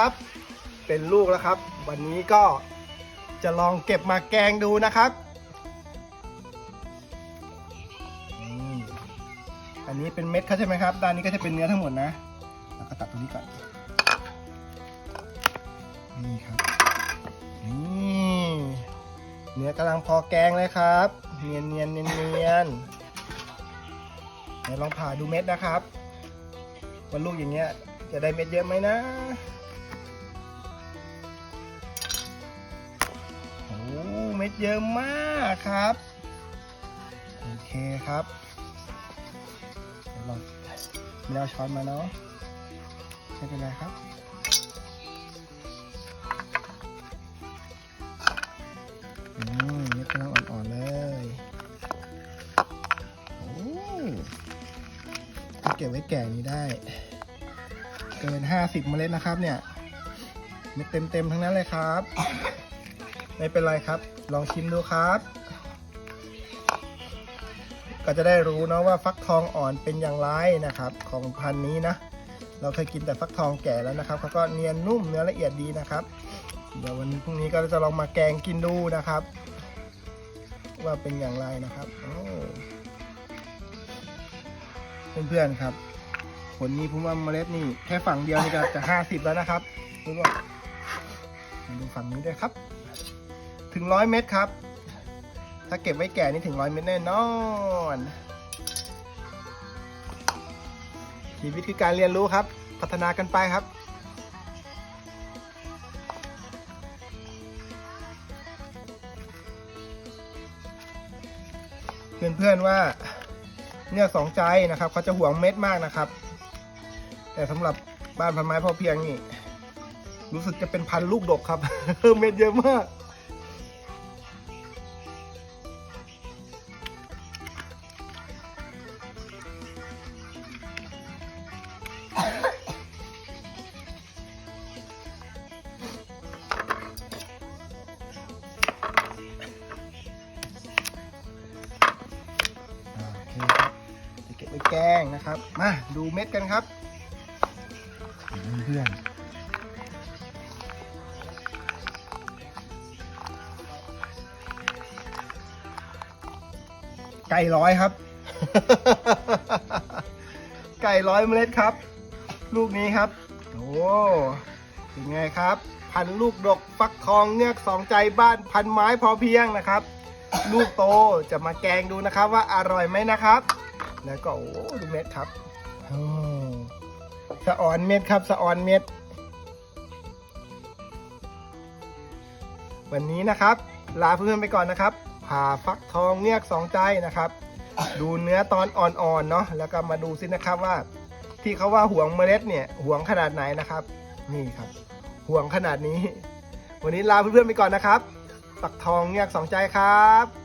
ครับ เป็นลูกแล้วครับ วันนี้ก็จะลองเก็บมาแกงดูนะครับอันนี้เป็นเม็ดเขาใช่ไหมครับ ด้านนี้ก็จะเป็นเนื้อทั้งหมดนะ แล้วก็ตัดตรงนี้ก่อน นี่ครับ นี่เนื้อกำลังพอแกงเลยครับ เนียนเนียนเนียนเนียนเดี๋ยวลองผ่าดูเม็ดนะครับว่าลูกอย่างเงี้ยจะได้เม็ดเยอะไหมนะ เยอะมากครับ โอเคครับเดี๋ยวเราไม่เอาช้อนมาเนาะไม่เป็นไรครับอืมเม็ดกำลังอ่อนๆเลยโอ้ถ้าเก็บไว้แก่นี้ได้ เกิน 50 เมล็ดนะครับเนี่ยเม็ดเต็มๆทั้งนั้นเลยครับ ไม่เป็นไรครับ ลองชิมดูครับ ก็จะได้รู้เนาะว่าฟักทองอ่อนเป็นอย่างไรนะครับ ของพันธุ์นี้นะ เราเคยกินแต่ฟักทองแก่แล้วนะครับเขาก็เนียนนุ่มเนื้อละเอียดดีนะครับ เดี๋ยววันพรุ่งนี้ก็จะลองมาแกงกินดูนะครับ ว่าเป็นอย่างไรนะครับโอ้เพื่อนๆครับ ผลนี้ผมว่าเมล็ดนี่แค่ฝั่งเดียวนี่ก็จะห้าสิบแล้วนะครับดูว่าดูฝั่งนี้ด้วยครับ ถึงร้อยเม็ดครับ ถ้าเก็บไว้แก่นี่ถึงร้อยเม็ดแน่นอน ชีวิตคือการเรียนรู้ครับ พัฒนากันไปครับเพื่อนๆว่าเนื้อสองใจนะครับเขาจะห่วงเม็ดมากนะครับ แต่สำหรับบ้านพันไม้พอเพียงนี่ รู้สึกจะเป็นพันลูกดกครับเม็ดเยอะมาก งนะครับ มาดูเม็ดกันครับเพื่อนไก่ร้อยครับ ไก่ร้อยเมล็ดครับ ลูกนี้ครับ โอ้เป็นไงครับ พันลูกดกฟักทองเงือกสองใจบ้านพันไม้พอเพียงนะครับ ลูกโตจะมาแกงดูนะครับว่าอร่อยไหมนะครับ แล้วก็โอ้ดูเม็ดครับโอ้สะออนเม็ดครับสะออนเม็ด วันนี้นะครับ ลาเพื่อนไปก่อนนะครับผ่าฟักทองเงือกสองใจนะครับ ดูเนื้อตอนอ่อนๆเนาะแล้วก็มาดูซินะครับว่า ที่เขาว่าห่วงเมล็ดเนี่ยห่วงขนาดไหนนะครับ นี่ครับห่วงขนาดนี้ วันนี้ลาเพื่อนๆไปก่อนนะครับฟักทองเงือกสองใจครับ